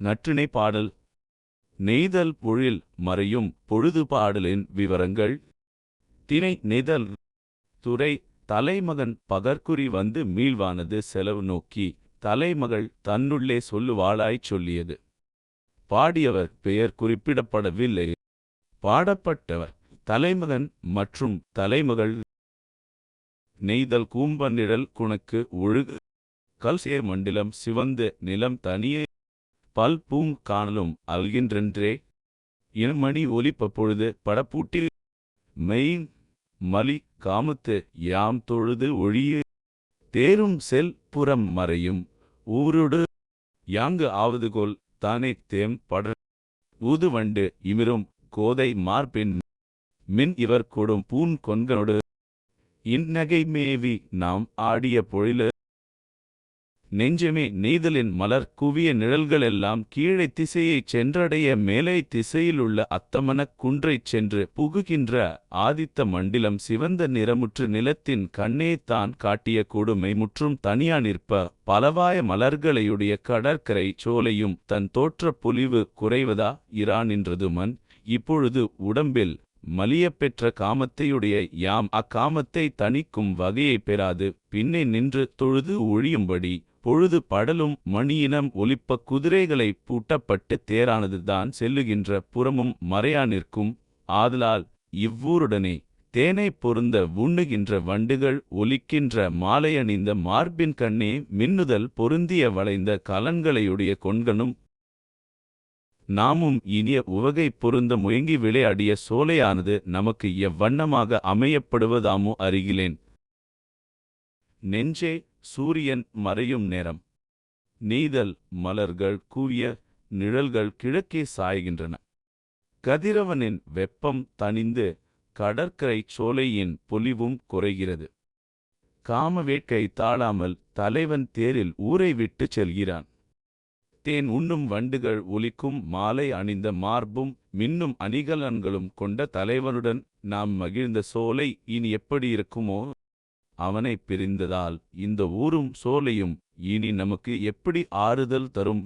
நற்றிணை பாடல். நெய்தல் பொழில் மறையும் பொழுது பாடலின் விவரங்கள். திணை நெய்தல் துறை தலைமகன் பகற்குறி வந்து மீள்வானது செலவு நோக்கி தலைமகள் தன்னுள்ளே சொல்லுவாளாய்ச் சொல்லியது. பாடியவர் பெயர் குறிப்பிடப்படவில்லை. பாடப்பட்டவர் தலைமகன் மற்றும் தலைமகள். நெய்தல் கூம்ப நிழல் குணக்கு ஒழுகு. கல்சேர் மண்டிலம் சிவந்து நிலம் தனியே பல் பூங் காணலும் அல்கின்றென்றே. இனமணி ஒலிப்ப பொழுது படப்பூட்டில் மெயின் மலி காமத்து யாம் தொழுது ஒழிய. தேரும் செல் புறம் மறையும் ஊரொடு யாங்கு ஆவதுகோல் தானே தேம் பட. ஊதுவண்டு இமிரும் கோதை மார்பின் மின் இவர் கொடும் பூன் கொன்கனொடு. இந்நகை மேவி நாம் ஆடிய பொழிலு நெஞ்சமே நெய்தலின் மலர் குவிய நிழல்களெல்லாம் கீழே திசையைச் சென்றடைய மேலே திசையிலுள்ள அத்தமனக் குன்றைச் சென்று புகுகின்ற ஆதித்த மண்டிலம் சிவந்த நிறமுற்று நிலத்தின் கண்ணே தான் காட்டிய கொடுமை முற்றும் தனியா நிற்ப பலவாய மலர்களையுடைய கடற்கரை சோலையும் தன் தோற்றப் பொலிவு குறைவதா இரா நின்றது மன் இப்பொழுது உடம்பில் மலியப் பெற்ற காமத்தையுடைய யாம் அக்காமத்தை தணிக்கும் வகையை பெறாது. பின்னே நின்று தொழுது ஒழியும்படி பொழுது படலும் மணியினம் ஒலிப்ப குதிரைகளை பூட்டப்பட்டு தேரானதுதான் செல்லுகின்ற புறமும் மறையா நிற்கும். ஆதலால் இவ்வூருடனே தேனை பொருந்த உண்ணுகின்ற வண்டுகள் ஒலிக்கின்ற மாலையணிந்த மார்பின் கண்ணே மின்னுதல் பொருந்திய வளைந்த கலன்களையுடைய கொண்கனும் நாமும் இனிய உவகை பொருந்த முயங்கி விளையாடிய சோலையானது நமக்கு எவ்வண்ணமாக அமையப்படுவதாமோ அறிகிலேன். நெஞ்சே சூரியன் மறையும் நேரம். நெய்தல் மலர்கள் கூவிய நிழல்கள் கிழக்கே சாய்கின்றன. கதிரவனின் வெப்பம் தணிந்து கடற்கரை சோலையின் பொலிவும் குறைகிறது. காமவேட்கை தாழாமல் தலைவன் தேரில் ஊரை விட்டுச் செல்கிறான். தேன் உண்ணும் வண்டுகள் ஒலிக்கும் மாலை அணிந்த மார்பும் மின்னும் அணிகலன்களும் கொண்ட தலைவனுடன் நாம் மகிழ்ந்த சோலை இனி எப்படி இருக்குமோ அவனை பிரிந்ததால் இந்த ஊரும் சோலையும் இனி நமக்கு எப்படி ஆறுதல் தரும்?